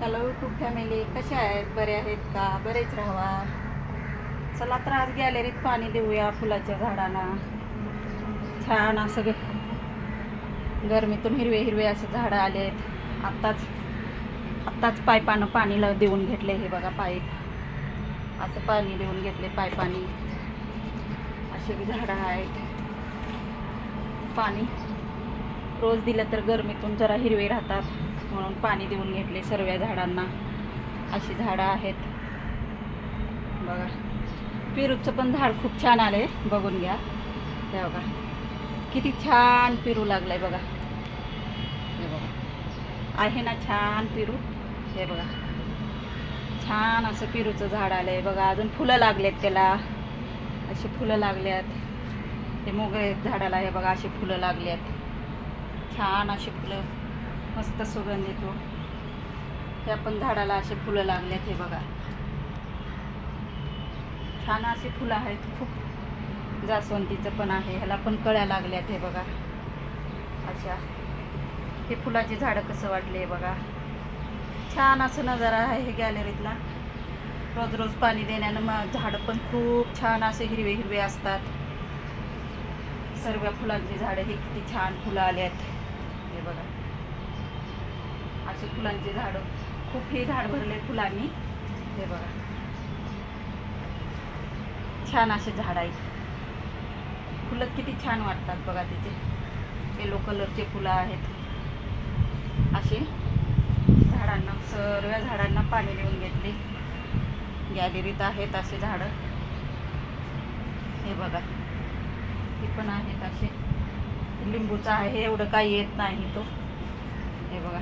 Hello YouTube family कशा आहेत? बरे आहेत का? बरेच राहावा. चला तर आज गॅलरीत पाणी देऊया फुलाच्या झाडांना. छान असं ग- गरमीतून हिरवे हिरवे असे झाडं आले आहेत. आत्ताच आत्ताच पायपानं पाणी ला देऊन घेतले हे बघा पाईप असं पाणी देऊन घेतले पायपानी असे बी झाडं आहेत. पाणी. रोज दिलं तर गरमीतून जरा हिरवे राहतात. म्हणून पाणी देऊन घेतले सर्व झाडांना. अशी झाडं आहेत. बघा. पेरूचं पण झाड खूप छान आले बघून घ्या. हे बघा. किती छान पेरू आहे बघा. हे बघा. आहे ना छान पेरू? हे बघा. छान असं पेरूचं झाड आलं आहे बघा अजून फुलं लागलेत त्याला. अशी फुलं लागल्यात. ते मोगळे झाडाला हे बघा अशी फुलं लागल्यात. छान अशी फुलं. मस्त सुगंध येतो. त्या पण झाडाला असे फुलं लागलेत हे बघा. छान अशी फुलं आहेत. खूप जास्वंतीचं पण आहे. ह्याला पण कळ्या लागल्यात हे बघा. अशा हे फुलाची झाडं कसं वाटले बघा. छान असं नजारा आहे हे गॅलरीतला रोज रोज पाणी देण्यानं मग झाडं पण खूप छान असे हिरवे हिरवे असतात. सर्व फुलांची झाडं हे किती छान फुलं आली आहेत हे बघा. असे फुलांचे झाडं. खूप हे झाड भरले फुलांनी. हे बघा. छान असे झाड आहेत. फुलं किती छान वाटतात बघा त्याचे येलो कलरचे फुलं आहेत. असे झाडांना सर्व झाडांना पाणी देऊन घेतले. गॅलरीत आहेत असे झाडं. हे बघा. हे पण आहेत असे. लिंबूचा आहे एवढं काही येत नाही तो. हे बघा.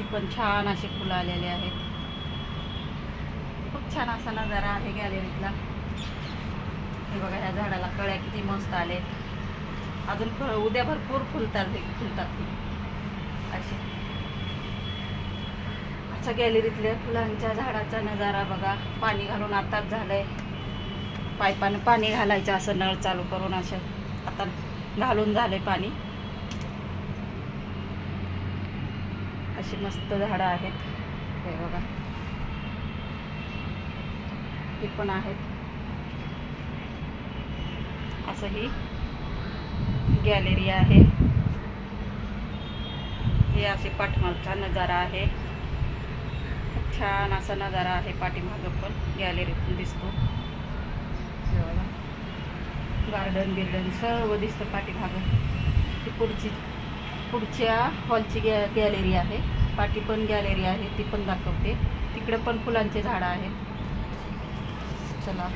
ती पण छान असे फुलं आलेले आहेत. खूप छान असा नजारा आहे गॅलरीतला हे बघा ह्या झाडाला कळ्या किती मस्त आलेत. अजून फळ उद्या भरपूर फुलतात ते फुलतात असे. असं गॅलरीतल्या फुलांच्या झाडाचा नजारा बघा. पाणी घालून आताच झालंय. पाईपानं पाणी घालायचं असं नळ चालू करून असं. आता घालून झालंय पाणी. अशी मस्त झाडं आहेत. हे बघा. हे पण आहेत. असं ही गॅलरी आहे. हे असे पाठमागचा नजारा आहे. खूप छान असा नजारा आहे पाठीमागं पण. गॅलरीतून दिसतो. हे गार्डन बिर्डन सर्व दिसतं पाठीमागं. ही पुढची पुढच्या हॉलची गॅ गॅलरी आहे. पाठी पण गॅलरी आहे ती पण दाखवते. तिकडे पण फुलांचे झाडं आहेत. चला.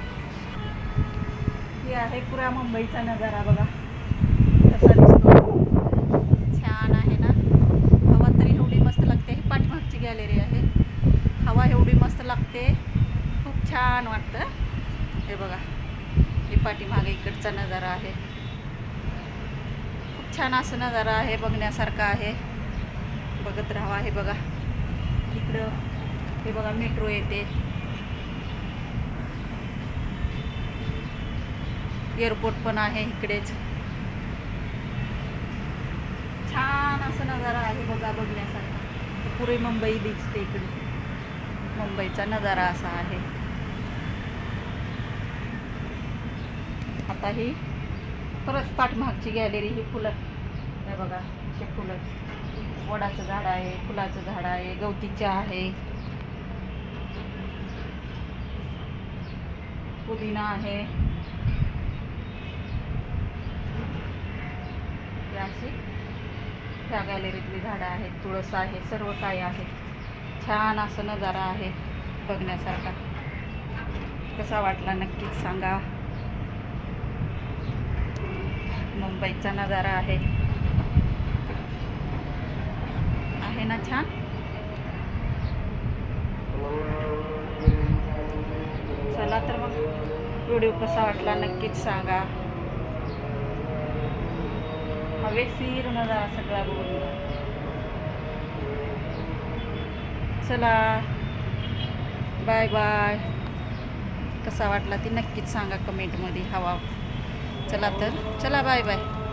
हे आहे पुऱ्या मुंबईचा नजारा बघा. कसा दिसतो. छान आहे ना. हवा तरी एवढी मस्त लागते. ही पाठीमागची गॅलरी आहे. हवा एवढी मस्त लागते. खूप छान वाटतं. हे बघा. हे पाठीमागे इकडचा नजारा आहे. छान असं नजारा आहे बघण्यासारखा आहे. बघत राहावा हे बघा. इकडं हे बघा मेट्रो येते. एअरपोर्ट पण आहे इकडेच. छान असं नजारा आहे बघा बघण्यासारखा. पुरे मुंबई दिसते इकडे. मुंबईचा नजारा असा आहे. आता ही परत पाठमागची गॅलरी ही फुलं. हे बघा असे फुलं. वडाचं झाड आहे फुलाचं झाड आहे गवतीच्या आहे. पुदिना आहे. अशी ह्या गॅलरीतली झाडं आहेत तुळस आहे सर्व काही आहे. छान असं नजारा आहे बघण्यासारखा. कसा वाटला नक्कीच सांगा. मुंबईचा नजारा आहे. आहे ना छान? चला तर मग व्हिडिओ कसा वाटला नक्कीच सांगा. हवेशीर नजारा सगळा बघून चला. Bye bye. कसा वाटला ते नक्कीच सांगा कमेंटमध्ये. हवा चला तर. चला बाय बाय